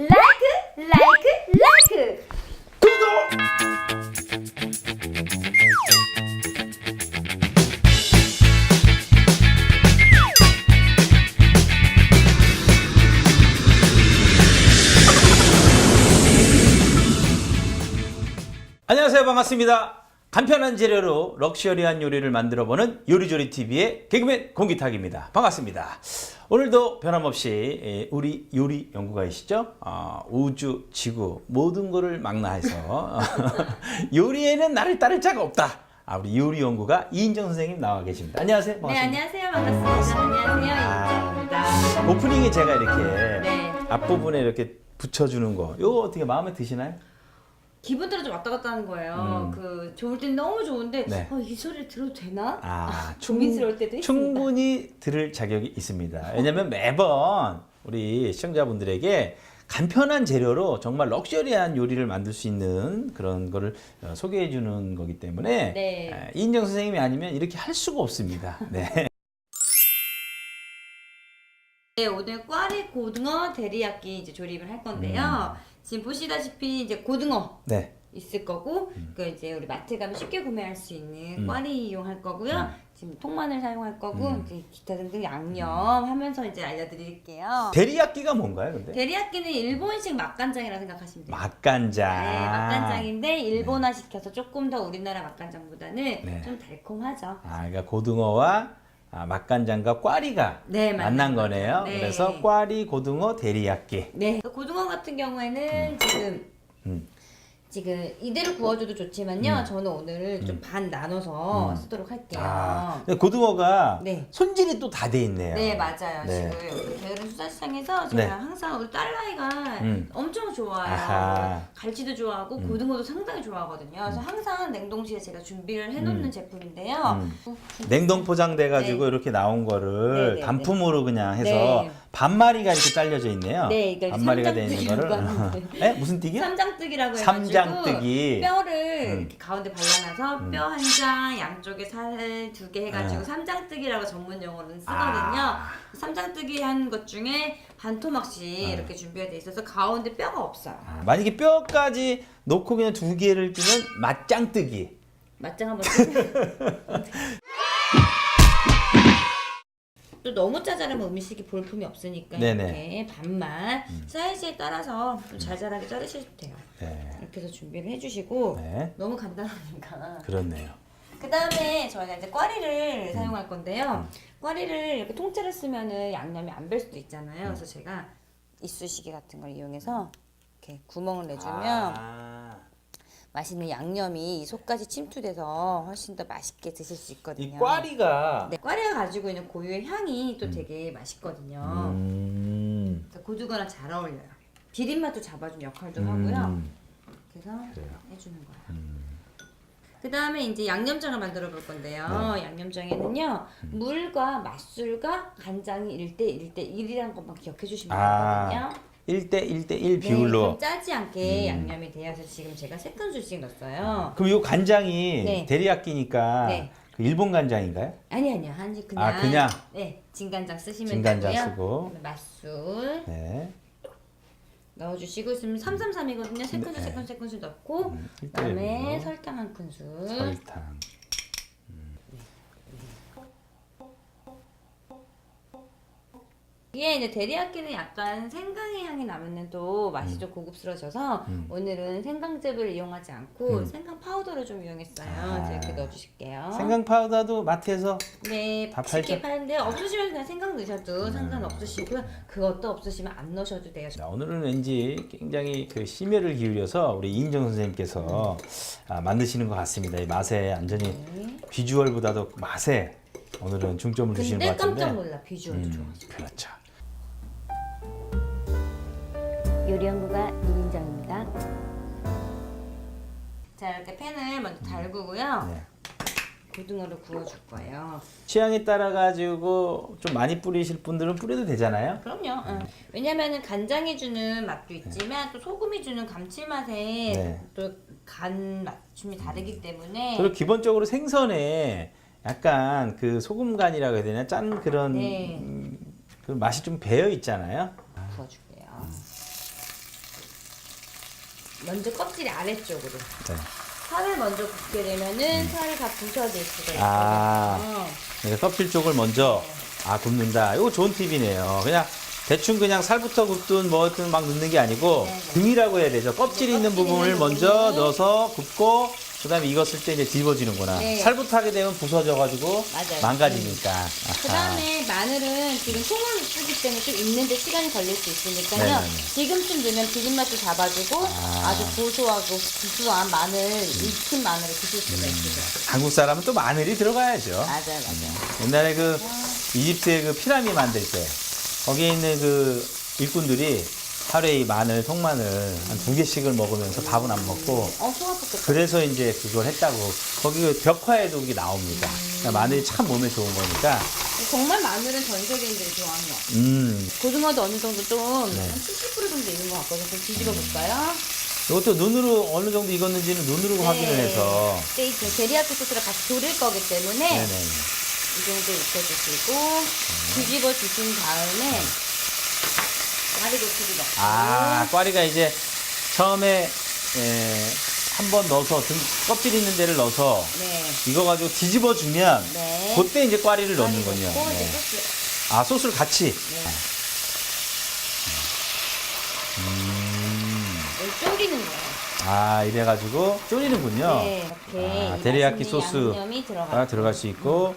라이크 라이크 라이크 안녕하세요. 반갑습니다 간편한 재료로 럭셔리한 요리를 만들어보는 요리조리 TV의 개그맨 공기탁입니다. 반갑습니다. 오늘도 변함없이 예, 우리 요리 연구가이시죠? 어, 우주 지구 모든 것을 망라해서 요리에는 나를 따를 자가 없다. 아, 우리 요리 연구가 이인정 선생님 나와 계십니다. 안녕하세요. 네 반갑습니다. 안녕하세요. 반갑습니다. 안녕하세요. 아. 이인정입니다. 오프닝에 제가 이렇게 네. 앞부분에 이렇게 붙여주는 거 이거 어떻게 마음에 드시나요? 기분대로 좀 왔다 갔다 하는 거예요 그 좋을 땐 너무 좋은데 음. 네. 어, 이 소리를 들어도 되나? 아, 고민스러울 때도 있습니다. 충분히 들을 자격이 있습니다. 왜냐면 매번 우리 시청자분들에게 간편한 재료로 정말 럭셔리한 요리를 만들 수 있는 그런 거를 어, 소개해 주는 거기 때문에 네. 아, 이인정 선생님이 아니면 이렇게 할 수가 없습니다. 네. 네, 오늘 꽈리 고등어 데리야끼 이제 조립을 할 건데요. 음. 지금 보시다시피 이제 고등어 네. 있을 거고, 그 이제 우리 마트 가면 쉽게 구매할 수 있는 음. 꽈리 이용할 거고요. 지금 통마늘 사용할 거고, 음. 이제 기타 등등 양념 하면서 이제 알려드릴게요. 데리야끼가 뭔가요, 근데? 데리야끼는 일본식 맛간장이라 생각하시면 돼요. 맛간장. 네, 맛간장인데 일본화 시켜서 조금 더 우리나라 맛간장보다는 네. 좀 달콤하죠. 아, 그러니까 고등어와 아, 맛간장과 꽈리가 네, 만난 거네요. 네. 그래서 꽈리 고등어 데리야끼. 네. 고등어 같은 경우에는 지금 음. 지금 이대로 구워줘도 좋지만요. 저는 오늘 좀 반 나눠서 쓰도록 할게요. 음. 아, 근데 고등어가 네. 손질이 또 다 돼 있네요. 네 맞아요. 네. 지금 여기 게으른 수산시장에서 제가 네. 항상 우리 딸아이가 음. 엄청 좋아해요. 아하. 음. 갈치도 좋아하고 고등어도 상당히 좋아하거든요. 그래서 항상 냉동실에 제가 준비를 해놓는 음. 제품인데요. 어, 냉동 포장돼 가지고 네. 이렇게 나온 거를 네, 네, 단품으로 그냥 해서 네. 반마리가 이렇게 잘려져 있네요. 네, 이거 반마리가 돼 있는 거를. 하는데. 네? 무슨 띠기요? 삼장뜨기라고 해가지고 삼장뜨기. 뼈를 음. 이렇게 가운데 발라놔서 뼈 한 장, 양쪽에 살 두 개 해가지고 아. 삼장뜨기라고 전문 용어로는 쓰거든요. 아. 삼장뜨기 한 것 중에 반 토막씩 이렇게 준비가 돼 있어서 가운데 뼈가 없어요. 아, 만약에 뼈까지 놓고 그냥 두 개를 뜨면 맛짱뜨기. 맞짱 한번. 또 너무 짜잘하면 음식이 볼품이 없으니까 네네. 음. 이렇게 반만 사이즈에 따라서 좀 잘잘하게 자르셔도 돼요. 네. 이렇게 해서 준비를 해주시고 네. 너무 간단하니까 그렇네요. 그 다음에 저희가 이제 꽈리를 음. 사용할 건데요. 꽈리를 이렇게 통째로 쓰면은 양념이 안별 수도 있잖아요. 음. 그래서 제가 이쑤시개 같은 걸 이용해서 이렇게 구멍을 내주면 아. 맛있는 양념이 이 속까지 침투돼서 훨씬 더 맛있게 드실 수 있거든요. 이 꽈리가 네, 꽈리가 가지고 있는 고유의 향이 또 되게 맛있거든요. 음. 그래서 고등어랑 잘 어울려요. 비린맛도 잡아준 역할도 음. 하고요. 그래서 그래요. 해주는 거예요. 그 다음에 이제 양념장을 만들어 볼 건데요. 네. 양념장에는요, 음. 물과 맛술과 간장이 1대 1대 1이라는 것만 기억해 주시면 아. 되거든요. 1대 1대 1 네, 비율로. 좀 짜지 않게 양념이 되어서 지금 제가 세 큰술씩 넣었어요. 그럼 이 간장이 네. 데리야끼니까 네. 그 일본 간장인가요? 아니 아니요, 한지 그냥. 아, 그냥? 네, 진간장 쓰시면 진간장 되고요. 쓰고. 맛술 네. 넣어주시고 있으면 333이거든요. 세 큰술, 네. 세 큰술, 세 큰술 넣고 음, 그다음에. 설탕 한 큰술. 설탕. 이게 이제 데리야끼는 약간 생강의 향이 나면은 또 맛이 음. 좀 고급스러워져서 오늘은 생강즙을 이용하지 않고 생강 파우더를 좀 이용했어요. 음. 아. 그래서 이렇게 넣어주실게요. 생강 파우더도 마트에서 네, 다 쉽게 팔죠? 파는데 없으시면 그냥 생강 넣으셔도 음. 상관없으시고요. 그것도 없으시면 안 넣으셔도 돼요. 자, 오늘은 왠지 굉장히 그 심혈을 기울여서 우리 이인정 선생님께서 아, 만드시는 것 같습니다. 이 맛에 완전히 네. 비주얼보다도 맛에 오늘은 중점을 주시는 근데 것 같은데. 깜짝 놀라 비주얼도 음, 좋아서. 그렇죠. 요리연구가 이민정입니다. 자 이렇게 팬을 먼저 달구고요. 네. 고등어를 구워줄 거예요. 취향에 따라 가지고 좀 많이 뿌리실 분들은 뿌려도 되잖아요. 그럼요. 응. 왜냐면은 간장이 주는 맛도 있지만 또 소금이 주는 감칠맛에 네. 또간 맞춤이 다르기 때문에 그리고 기본적으로 생선에 약간 그 소금 간이라고 해야 되나 짠 그런 네. 음, 그 맛이 좀 배어 있잖아요. 구워줄게요. 먼저 껍질 아래쪽으로. 네. 살을 먼저 굽게 되면은 살이 다 부서질 수가 있어요. 음. 아. 그러니까 껍질 쪽을 먼저 아 굽는다. 이거 좋은 팁이네요. 그냥 대충 그냥 살부터 굽든 뭐든 막 넣는 게 아니고 네, 네. 등이라고 해야 되죠. 껍질 있는 껍질 부분을 먼저 부분을 넣어서 굽고 그다음에 익었을 때 이제 뒤집어지는구나. 네. 살부터 하게 되면 부서져가지고 맞아요. 망가지니까. 그 다음에 마늘은 지금 통을 쓰기 때문에 좀 익는데 시간이 걸릴 수 있으니까요. 네네네. 지금쯤 넣으면 비린맛도 잡아주고 아. 아. 주 고소하고 구수한 마늘, 익힌 마늘을 드실 수가 있어요. 한국 사람은 또 마늘이 들어가야죠. 맞아요, 맞아요. 옛날에 그 이집트의 그 피라미 만들 때 거기에 있는 그 일꾼들이 하루에 이 마늘, 통마늘 한 두 개씩을 먹으면서 밥은 안 먹고 어, 소화 좋겠다. 그래서 이제 그걸 했다고 거기 그 벽화에도 그게 나옵니다. 음. 그러니까 마늘이 참 몸에 좋은 거니까 정말 마늘은 전 세계인들이 좋아하는 것 같아요. 음 고등어도 어느 정도 좀, 네. 한70% 정도 익은 것 같거든요. 좀 뒤집어 볼까요? 이것도 눈으로 어느 정도 익었는지는 눈으로 확인을 해서 근데 이 데리야끼 소스를 같이 졸일 거기 때문에 네네 이 정도 익혀주시고 뒤집어 주신 다음에 가리고추를 넣고 아 꽈리가 이제 처음에 한 번 넣어서 등 껍질 있는 데를 넣어서 네. 이거 가지고 뒤집어 주면 네. 그때 이제 꽈리를 넣는군요. 넣고 이제 네. 아 소스를 같이. 네. 음. 이걸 졸이는 거예요. 아 이래 가지고 졸이는군요. 네, 이렇게 아, 데리야끼 맛있는 소스 양념이 들어가. 가 들어갈 수 있고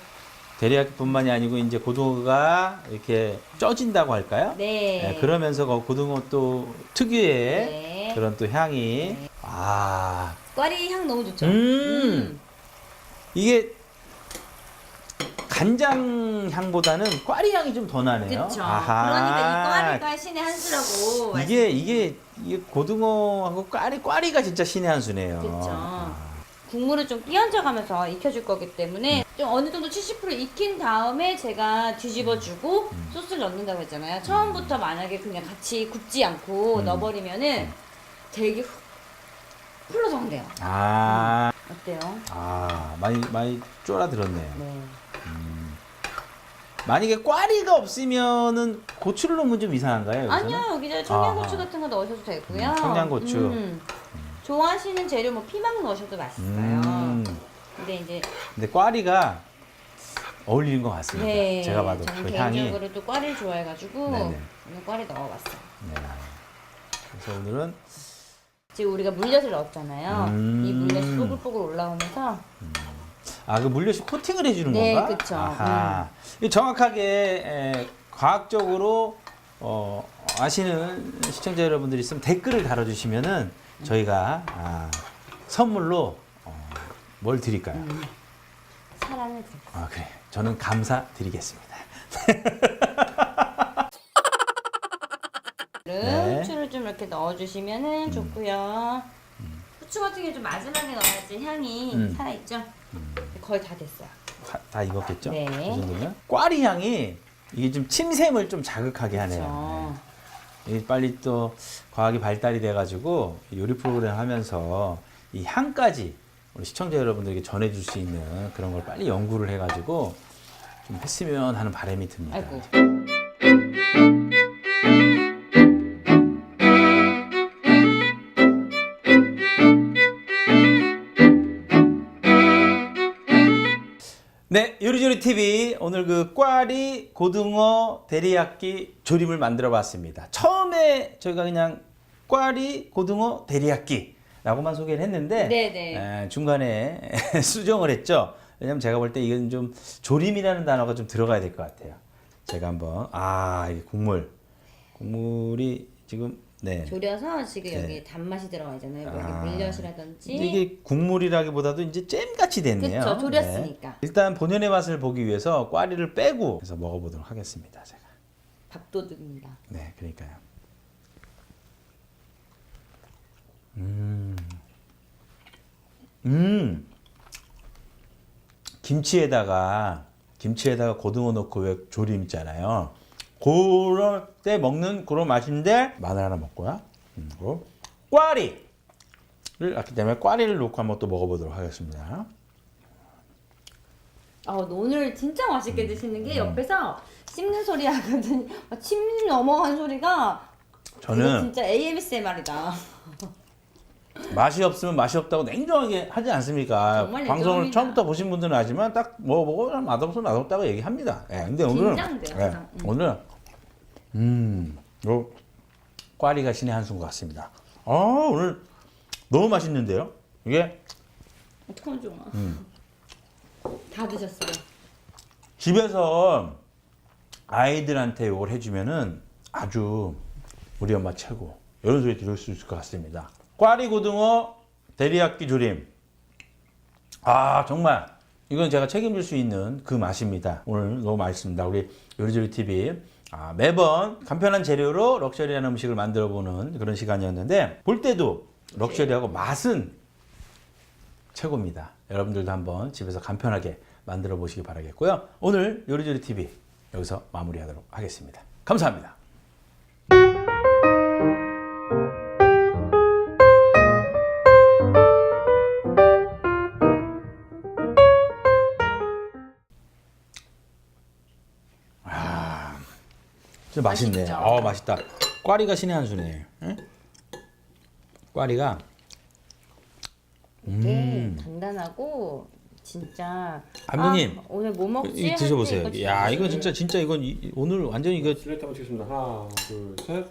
데리야끼뿐만이 아니고 이제 고등어가 이렇게 쪄진다고 할까요? 네. 네, 그러면서 그 고등어 또 특유의 네. 그런 또 향이 아 꽈리 향 너무 좋죠. 음. 이게 간장 향보다는 꽈리 향이 좀 더 나네요. 그렇죠. 그러니까 이 꽈리가 신의 한 수라고. 이게 이게 이게 고등어하고 꽈리 꽈리가 진짜 신의 한 수네요. 그렇죠. 국물을 좀 끼얹어가면서 익혀줄 거기 때문에 음. 좀 어느 정도 70% 익힌 다음에 제가 뒤집어주고 음. 소스를 넣는다고 했잖아요. 처음부터 만약에 그냥 같이 굽지 않고 음. 넣어버리면은 되게 훅 흘러서온대요. 아, 어때요? 아 많이 많이 쫄아들었네요. 네. 만약에 꽈리가 없으면은 고추를 넣으면 좀 이상한가요? 여기서는? 아니요 여기 저 청양고추 아하. 같은 거 넣으셔도 되고요. 음, 청양고추. 음. 좋아하시는 재료 뭐 피망 넣으셔도 맛있어요. 음. 근데 이제 근데 꽈리가 어울리는 것 같습니다. 네, 제가 봐도 저는 그 향이. 개인적으로 또 꽈리를 좋아해가지고 네네. 오늘 꽈리 넣어봤어요. 네. 그래서 오늘은 지금 우리가 물엿을 넣었잖아요. 음. 이 물엿이 뽀글뽀글 올라오면서 아 그 물엿이 코팅을 해주는 네, 건가? 그쵸. 음. 아하. 이 정확하게 에, 과학적으로 어, 아시는 시청자 여러분들이 있으면 댓글을 달아주시면은 저희가 아, 선물로 어, 뭘 드릴까요? 음. 사랑을 드릴게요. 아 그래. 저는 감사드리겠습니다. 네. 후추를 좀 이렇게 넣어주시면 은 좋고요. 후추 같은 게 좀 마지막에 넣어야지 향이 음. 살아있죠. 거의 다 됐어요. 다, 다 익었겠죠? 네. 이 정도면 꽈리 향이 이게 좀 침샘을 좀 자극하게 하네요. 그렇죠. 빨리 또 과학이 발달이 돼가지고 요리 프로그램 하면서 이 향까지 우리 시청자 여러분들에게 전해줄 수 있는 그런 걸 빨리 연구를 해가지고 좀 했으면 하는 바람이 듭니다. 아이고. 오늘 그 꽈리 고등어 데리야끼 조림을 만들어 봤습니다. 처음에 저희가 그냥 꽈리 고등어 데리야끼라고만 소개를 했는데 네네. 에, 중간에 수정을 했죠. 왜냐면 제가 볼 때 이건 좀 조림이라는 단어가 좀 들어가야 될 것 같아요. 제가 한번 아, 이 국물 국물이 지금 네. 졸여서 지금 네. 여기 단맛이 들어가 있잖아요. 뭐 아. 물엿이라든지. 이게 국물이라기보다도 이제 잼 같이 됐네요. 그쵸, 졸였으니까. 네. 일단 본연의 맛을 보기 위해서 꽈리를 빼고 해서 먹어보도록 하겠습니다. 제가. 밥도둑입니다. 네, 그러니까요. 음, 음, 김치에다가 김치에다가 고등어 넣고 왜 조림 있잖아요. 그럴 때 먹는 그런 맛인데 마늘 하나 먹고요. 음, 그리고 꽈리를 아기 때문에 꽈리를 넣고 한번 또 먹어보도록 하겠습니다. 아, 오늘 진짜 음. 맛있게 드시는 게 옆에서 씹는 소리 하거든요. 아, 침 넘어간 소리가 이거 저는 진짜 ASMR이다. 맛이 없으면 맛이 없다고 냉정하게 하지 않습니까? 정말 방송을 냉정합니다. 처음부터 보신 분들은 아지만 딱 먹어보고 맛없으면 맛없다고 얘기합니다. 예, 근데 오늘은 긴장돼요, 예, 항상. 음. 오늘 음, 요 꽈리가 신의 한수인 것 같습니다. 아 오늘 너무 맛있는데요? 이게 어떡하면 좋아. 음. 다 드셨어요. 집에서 아이들한테 이걸 해주면은 아주 우리 엄마 최고 이런 소리 들을 수 있을 것 같습니다. 꽈리 고등어 데리야끼 조림. 아 정말 이건 제가 책임질 수 있는 그 맛입니다. 오늘 너무 맛있습니다. 우리 요리조리 TV 아, 매번 간편한 재료로 럭셔리한 음식을 만들어 보는 그런 시간이었는데 볼 때도 럭셔리하고 맛은 최고입니다. 여러분들도 한번 집에서 간편하게 만들어 보시기 바라겠고요. 오늘 요리조리 TV 여기서 마무리하도록 하겠습니다. 감사합니다. 진짜 맛있네. 맛있죠? 어, 맛있다. 꽈리가 신의 한 수네. 응? 꽈리가 이게 음. 단단하고 진짜 감독님, 아, 오늘 뭐 먹지? 이 드셔보세요. 이거 야, 이거. 진짜 진짜 이건 이- 오늘 완전히 이거 슬레이트 한번 치겠습니다. 하나, 둘, 셋.